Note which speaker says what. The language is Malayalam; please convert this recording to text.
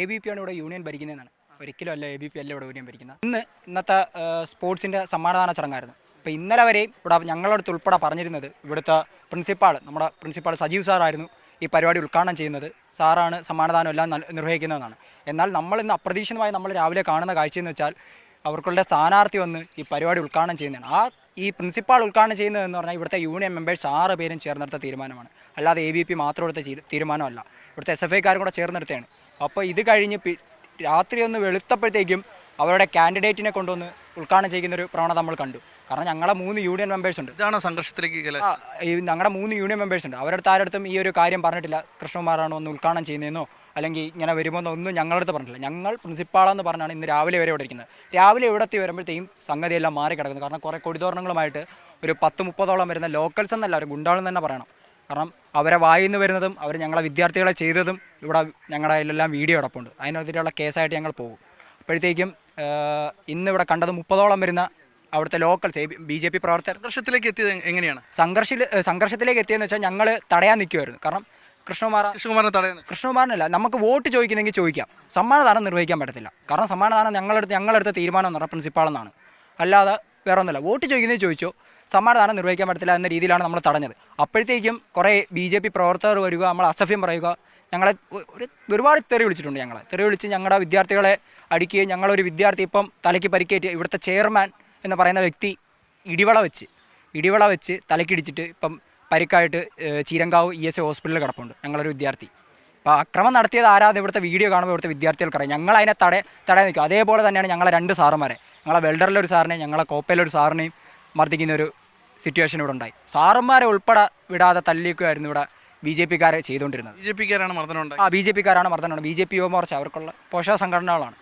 Speaker 1: എ ബി പി ആണ് ഇവിടെ യൂണിയൻ ഭരിക്കുന്നതെന്നാണ്. ഒരിക്കലും അല്ല എ ബി പി അല്ല ഇവിടെ യൂണിയൻ ഭരിക്കുന്നത്. ഇന്ന് ഇന്നത്തെ സ്പോർട്സിന്റെ സമ്മാനദാന ചടങ്ങായിരുന്നു. അപ്പോൾ ഇന്നലെ വരെയും ഇവിടെ ഞങ്ങളടുത്ത് ഉൾപ്പെടെ പറഞ്ഞിരുന്നത് ഇവിടുത്തെ പ്രിൻസിപ്പാൾ നമ്മുടെ പ്രിൻസിപ്പാൾ സജീവ് സാറായിരുന്നു ഈ പരിപാടി ഉദ്ഘാടനം ചെയ്യുന്നത്. സാറാണ് സമ്മാനദാനം എല്ലാം നിർവഹിക്കുന്നതെന്നാണ്. എന്നാൽ നമ്മൾ ഇന്ന് അപ്രതീക്ഷിതമായി നമ്മൾ രാവിലെ കാണുന്ന കാഴ്ചയെന്ന് വെച്ചാൽ അവർക്കുള്ള സ്ഥാനാർത്ഥി വന്ന് ഈ പരിപാടി ഉദ്ഘാടനം ചെയ്യുന്നതാണ്. ആ ഈ പ്രിൻസിപ്പാൾ ഉദ്ഘാടനം ചെയ്യുന്നതെന്ന് പറഞ്ഞാൽ ഇവിടുത്തെ യൂണിയൻ മെമ്പേഴ്സ് ആറ് പേരും ചേർന്നെടുത്ത തീരുമാനമാണ്. അല്ലാതെ എ ബി പി മാത്രം എടുത്ത തീരുമാനമല്ല. ഇവിടുത്തെ എസ് എഫ് ഐക്കാരും കൂടെ ചേർന്നെടുത്തതാണ്. അപ്പോൾ ഇത് കഴിഞ്ഞ് പി- രാത്രി ഒന്ന് വെളുത്തപ്പോഴത്തേക്കും അവരുടെ കാൻഡിഡേറ്റിനെ കൊണ്ടുവന്ന് ഉദ്ഘാടനം ചെയ്യുന്ന ഒരു പ്രവണത നമ്മൾ കണ്ടു. കാരണം ഞങ്ങളെ മൂന്ന് യൂണിയൻ മെമ്പേഴ്സ് ഉണ്ട്.
Speaker 2: ഇതാണ് സംഘർഷത്തിലേക്ക്
Speaker 1: ഞങ്ങളുടെ മൂന്ന് യൂണിയൻ മെമ്പേഴ്സ് ഉണ്ട്. അവരുടെ ആരടുത്തും ഈ ഒരു കാര്യം പറഞ്ഞിട്ടില്ല. കൃഷ്ണകുമാറാണ് ഒന്ന് ഉദ്ഘാടനം ചെയ്യുന്നതെന്നോ അല്ലെങ്കിൽ ഇങ്ങനെ വരുമെന്നോ ഒന്നും ഞങ്ങളടുത്ത് പറഞ്ഞിട്ടില്ല. ഞങ്ങൾ പ്രിൻസിപ്പാളെന്ന് പറഞ്ഞാണ് ഇന്ന് രാവിലെ വരെ ഇവിടെ ഇരിക്കുന്നത്. രാവിലെ ഇവിടെ എത്തി വരുമ്പോഴത്തേക്കും സംഗതിയെല്ലാം മാറി കിടക്കുന്നു കാരണം കുറേ കൊടിതോരണങ്ങളുമായിട്ട് ഒരു പത്ത് മുപ്പതോളം വരുന്ന ലോക്കൽസ് എന്നല്ല ഒരു ഗുണ്ടാളെന്ന് തന്നെ പറയണം. കാരണം അവരെ വായിന്ന് വരുന്നതും അവർ ഞങ്ങളെ വിദ്യാർത്ഥികളെ ചെയ്തതും ഇവിടെ ഞങ്ങളുടെ എല്ലാം വീഡിയോ അടപ്പുണ്ട് അതിനെതിരെയുള്ള കേസായിട്ട് ഞങ്ങൾ പോകും. അപ്പോഴത്തേക്കും ഇന്നിവിടെ കണ്ടത് മുപ്പതോളം വരുന്ന അവിടുത്തെ ലോക്കൽ ബി ജെ പി പ്രവർത്തകർ.
Speaker 2: സംഘർഷത്തിലേക്ക് എത്തിയത് എങ്ങനെയാണ്?
Speaker 1: സംഘർഷിൽ സംഘർഷത്തിലേക്ക് എത്തിയെന്ന് വെച്ചാൽ ഞങ്ങൾ തടയാൻ നിൽക്കുമായിരുന്നു കാരണം കൃഷ്ണകുമാർ
Speaker 2: കൃഷ്ണകുമാറിനെ തടയുന്നത്.
Speaker 1: കൃഷ്ണകുമാറിനല്ല നമുക്ക് വോട്ട് ചോദിക്കുന്നെങ്കിൽ ചോദിക്കാം. സമ്മാനദാനം നിർവഹിക്കാൻ പറ്റത്തില്ല. കാരണം സമ്മാനദാനം ഞങ്ങളെടുത്ത് ഞങ്ങളെടുത്ത തീരുമാനം എന്ന് പറഞ്ഞാൽ പ്രിൻസിപ്പാളെന്നാണ് അല്ലാതെ വേറെ ഒന്നുമില്ല വോട്ട് ചോദിക്കുന്നത് ചോദിച്ചോ. സമ്മാനദാനം നിർവഹിക്കാൻ പറ്റത്തില്ല എന്ന രീതിയിലാണ് നമ്മൾ തടഞ്ഞത്. അപ്പോഴത്തേക്കും കുറേ ബി ജെ പി പ്രവർത്തകർ വരിക നമ്മൾ അസഭ്യം പറയുക ഞങ്ങളെ ഒരു ഒരുപാട് തെറി വിളിച്ചിട്ടുണ്ട് ഞങ്ങളെ. തെറി വിളിച്ച് ഞങ്ങളുടെ വിദ്യാർത്ഥികളെ അടിക്കുകയും ഞങ്ങളൊരു വിദ്യാർത്ഥി ഇപ്പം തലയ്ക്ക് പരിക്കേറ്റ് ഇവിടുത്തെ ചെയർമാൻ എന്ന് പറയുന്ന വ്യക്തി ഇടിവള വെച്ച് ഇടിവള വെച്ച് തലക്കിടിച്ചിട്ട് ഇപ്പം പരിക്കായിട്ട് ചീരങ്കാവ് ഇ എസ് എ ഹോസ്പിറ്റലിൽ കിടപ്പുണ്ട് ഞങ്ങളൊരു വിദ്യാർത്ഥി. അപ്പോൾ അക്രമം നടത്തിയത് ആരാധന ഇവിടുത്തെ വീഡിയോ കാണുമ്പോൾ ഇവിടുത്തെ വിദ്യാർത്ഥികൾക്കറിയാം. ഞങ്ങൾ അതിനെ തട തടയാൻ നിൽക്കും. അതേപോലെ തന്നെയാണ് ഞങ്ങളെ രണ്ട് സാറുമാരെ. ഞങ്ങളെ വെൽഡറിലെ ഒരു സാറിനെയും ഞങ്ങളെ കോപ്പയിലെ ഒരു സാറിനെയും മർദ്ദിക്കുന്ന ഒരു സിറ്റുവേഷൻ ഇവിടെ ഉണ്ടായി. സാറന്മാരെ ഉൾപ്പെടെ വിടാതെ തല്ലിക്കുമായിരുന്നു ഇവിടെ ബി ജെ പിക്കാരെ ചെയ്തുകൊണ്ടിരുന്നത്.
Speaker 2: ബി ജെ പിക്കാരാണ് മർദ്ദനം
Speaker 1: ആ ബി ജെ പിക്കാരാണ് മർദ്ദനം ബി ജെ പി യുവമോർച്ച അവർക്കുള്ള പോഷക സംഘടനകളാണ്.